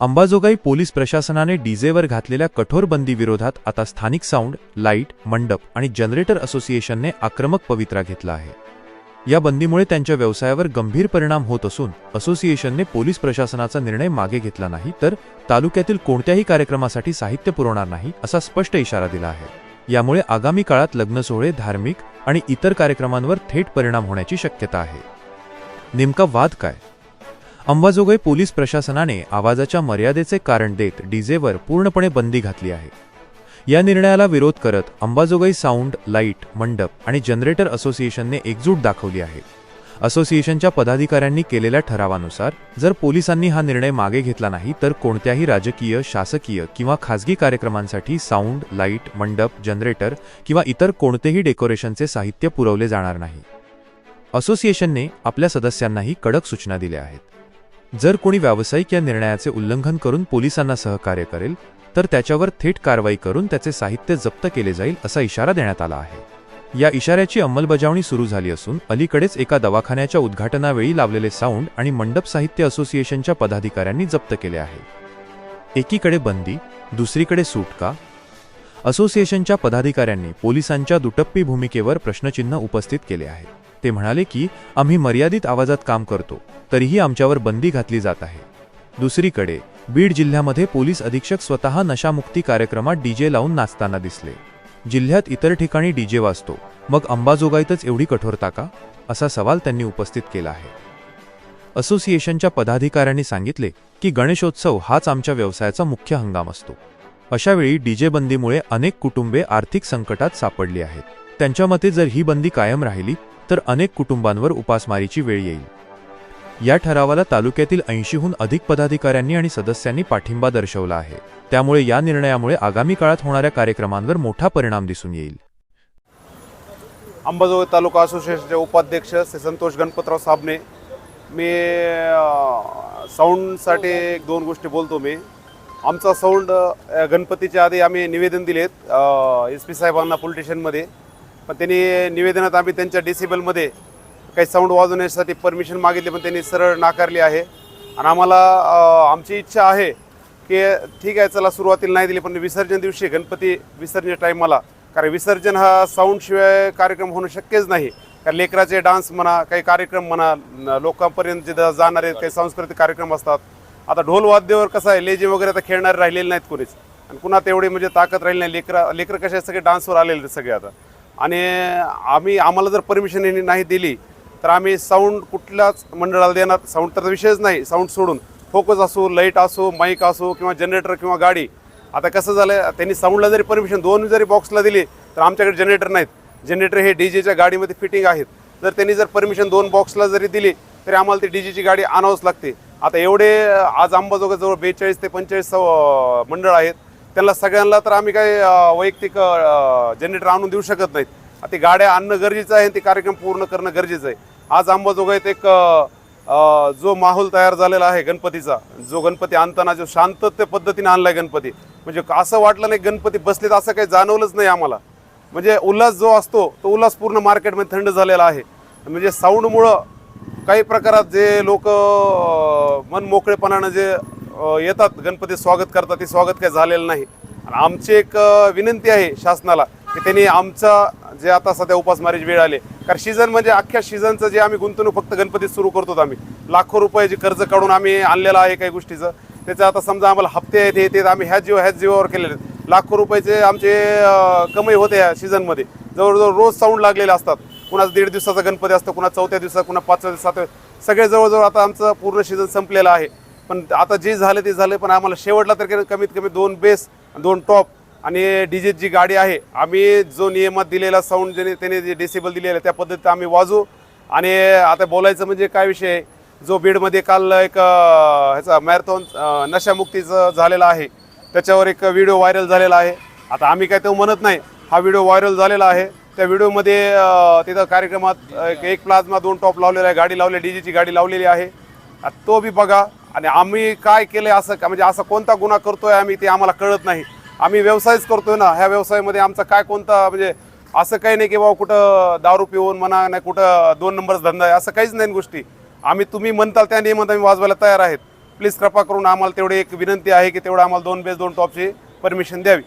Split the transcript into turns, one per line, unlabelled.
Ambajogai police प्रशासनाने डीजेवर घातलेल्या कठोर बंदीविरोधात आता स्थानिक साऊंड लाइट मंडप आणि जनरेटर असोसिएशनने आक्रमक पवित्रा घेतला आहे. या बंदीमुळे त्यांच्या व्यवसायावर गंभीर परिणाम होत असून असोसिएशनने पोलीस प्रशासनाचा निर्णय मागे घेतला नाही तर तालुक्यातील कोणत्याही कार्यक्रमासाठी साहित्य पुरवणार नाही असा स्पष्ट इशारा दिला आहे. यामुळे आगामी काळात लग्न सोहळे धार्मिक आणि इतर कार्यक्रमांवर थेट परिणाम होण्याची शक्यता आहे. नेमका वाद काय? अंबाजोगाई पोलीस प्रशासनाने आवाजाच्या मर्यादेचे कारण देत डीजेवर पूर्णपणे बंदी घातली आहे. या निर्णयाला विरोध करत अंबाजोगाई साऊंड लाइट मंडप आणि जनरेटर असोसिएशनने एकजूट दाखवली आहे. असोसिएशनच्या पदाधिकाऱ्यांनी केलेल्या ठरावानुसार जर पोलिसांनी हा निर्णय मागे घेतला नाही तर कोणत्याही राजकीय शासकीय किंवा खासगी कार्यक्रमांसाठी साऊंड लाइट मंडप जनरेटर किंवा इतर कोणतेही डेकोरेशनचे साहित्य पुरवले जाणार नाही. असोसिएशनने आपल्या सदस्यांनाही कडक सूचना दिल्या आहेत. जर कोणी व्यावसायिक या निर्णयाचे उल्लंघन करून पोलिसांना सहकार्य करेल तर त्याच्यावर थेट कारवाई करून त्याचे साहित्य जप्त केले जाईल असा इशारा देण्यात आला आहे. या इशाऱ्याची अंमलबजावणी सुरू झाली असून अलीकडेच एका दवाखान्याच्या उद्घाटनावेळी लावलेले साऊंड आणि मंडप साहित्य असोसिएशनच्या पदाधिकाऱ्यांनी जप्त केले आहे. एकीकडे बंदी दुसरीकडे सुटका. असोसिएशनच्या पदाधिकाऱ्यांनी पोलिसांच्या दुटप्पी भूमिकेवर प्रश्नचिन्ह उपस्थित केले आहे. ते म्हणाले की आम्ही मर्यादित आवाजात काम करतो तरीही आमच्यावर बंदी घातली जात आहे. दुसरीकडे बीड जिल्ह्यामध्ये पोलीस अधीक्षक स्वतः नशामुक्ती कार्यक्रमात डीजे लावून नाचताना दिसले. जिल्ह्यात इतर ठिकाणी डीजे वाजतो मग अंबाजोगाईतच एवढी कठोरता का? असा सवाल त्यांनी उपस्थित केला आहे. असोसिएशनच्या पदाधिकाऱ्यांनी सांगितले की गणेशोत्सव हाच आमच्या व्यवसायाचा मुख्य हंगाम असतो. अशावेळी डीजे बंदीमुळे अनेक कुटुंबे आर्थिक संकटात सापडली आहेत. त्यांच्या मते जर ही बंदी कायम राहिली तर अनेक कुटुंबांवर उपासमारीची वेळ येईल. या ठरावाला तालुक्यातील ऐंशीहून अधिक पदाधिकाऱ्यांनी आणि सदस्यांनी पाठिंबा दर्शवला आहे. त्यामुळे या निर्णयामुळे आगामी काळात होणाऱ्या कार्यक्रमांवर मोठा परिणाम दिसून येईल.
अंबाजोगाई तालुका असोसिएशनचे उपाध्यक्ष श्री संतोष गणपतराव साबणे. मी साऊंडसाठी एक दोन गोष्टी बोलतो मी. आमचा साऊंड गणपतीच्या आधी आम्ही निवेदन दिलेत एस पी साहेबांना पोलीस स्टेशनमध्ये पण त्यांनी निवेदनात आम्ही त्यांच्या डेसिबलमध्ये काही साऊंड वाजवण्यासाठी परमिशन मागितली पण त्यांनी सरळ नाकारली आहे. आणि आम्हाला आमची इच्छा आहे की ठीक आहे चला सुरुवातीला नाही दिली पण विसर्जन दिवशी गणपती विसर्जन टाईमाला कारण विसर्जन हा साऊंडशिवाय कार्यक्रम होणं शक्यच नाही. कारण लेकराचे डान्स म्हणा काही कार्यक्रम म्हणा न- लोकांपर्यंत जे जाणारे काही सांस्कृतिक कार्यक्रम असतात आता ढोल वाद्यावर कसं आहे लेझिम वगैरे आता खेळणारे राहिलेले नाहीत कोणीच. आणि पुन्हा तेवढी म्हणजे ताकद राहिली नाही लेकरा लेकरं कसे सगळे डान्सवर आलेले सगळे आता. आणि आम्ही आम्हाला जर परमिशन यांनी नाही दिली तर आम्ही साऊंड कुठल्याच मंडळाला देणार. साऊंड तर विषयच नाही. साऊंड सोडून फोकस असो लाइट असो माईक असो किंवा जनरेटर किंवा गाडी. आता कसं झालं त्यांनी साऊंडला जरी परमिशन दोन जरी बॉक्सला दिली तर आमच्याकडे जनरेटर नाहीत. जनरेटर हे डी जेच्या गाडीमध्ये फिटिंग आहेत. जर त्यांनी जर परमिशन दोन बॉक्सला जरी दिली तरी आम्हाला ती डी जेची गाडी आणावंच लागते. आता एवढे आज अंबाजोगाजवळ बेचाळीस ते पंचेचाळीस मंडळ आहेत. त्यांना सगळ्यांना तर आम्ही काही वैयक्तिक जनरेटर आणून देऊ शकत नाहीत. आता ती गाड्या आणणं गरजेचं आहे आणि ते कार्यक्रम पूर्ण करणं गरजेचं आहे. आज आंबाजोगाईत एक जो माहोल तयार झालेला आहे गणपतीचा जो गणपती आणताना जो शांतते पद्धतीने आणला आहे गणपती. म्हणजे असं वाटलं नाही गणपती बसलेत असं काही जाणवलंच नाही आम्हाला. म्हणजे उल्हास जो असतो तो उल्हास पूर्ण मार्केटमध्ये थंड झालेला आहे. म्हणजे साऊंडमुळं काही प्रकारात जे लोक मन मोकळेपणानं जे येतात. गणपती स्वागत करतात. ते स्वागत काही झालेलं नाही. आणि आमची एक विनंती आहे शासनाला की त्यांनी आमचा जे आता सध्या उपासमारीची वेळ आले कारण सीझन म्हणजे अख्ख्या सीझनचं जे आम्ही गुंतवणूक फक्त गणपतीत सुरू करतो आम्ही. लाखो रुपयाचे कर्ज काढून आम्ही आणलेलं आहे काही गोष्टीचं. त्याचं आता समजा आम्हाला हप्ते आहेत हे ते आम्ही ह्याच जीव ह्याच जीवावर केलेले आहेत. लाखो रुपयाचे आमचे कमाई होते ह्या सीझनमध्ये जवळजवळ रोज साऊंड लागलेले असतात. कुणाचा दीड दिवसाचा गणपती असतो कुणा चौथ्या दिवसात कुणा पाचव्या दिवसात सगळे जवळजवळ आता आमचं पूर्ण सीझन संपलेलं आहे. पण आता जे झालं ते झालं पण आम्हाला शेवटला तर कमीत कमी दोन बेस दोन टॉप आणि डीजे जी गाडी आहे. आम्ही जो नियमात दिलेला साऊंड ज्याने त्याने जे डेसिबल दिलेलं त्या पद्धतीत आम्ही वाजू आणि आता बोलायचं म्हणजे काय विषय आहे? जो बीडमध्ये काल एक ह्याचा मॅरेथॉन नशामुक्तीचं झालेला आहे. त्याच्यावर एक व्हिडिओ व्हायरल झालेला आहे. आता आम्ही काय तो म्हणत नाही. हा व्हिडिओ व्हायरल झालेला आहे. त्या व्हिडिओमध्ये तिथं कार्यक्रमात एक- एक प्लाझ्मा दोन टॉप लावलेला आहे. गाडी लावली डीजेची गाडी लावलेली आहे. तो बी बघा. आणि आम्ही काय केलंय असं का म्हणजे असा कोणता गुन्हा करतोय आम्ही ते आम्हाला कळत नाही. आम्ही व्यवसायच करतोय ना ह्या व्यवसायामध्ये आमचा काय कोणता म्हणजे असं काही नाही की बाबा कुठं दारू पिऊन म्हणा नाही कुठं दोन नंबरच धंदा आहे असं काहीच नाही गोष्टी. आम्ही तुम्ही म्हणताल त्या नियमात आम्ही वाजवायला तयार आहेत. प्लीज कृपा करून आम्हाला तेवढी एक विनंती आहे की तेवढं आम्हाला दोन बेस दोन टॉपची परमिशन द्यावी.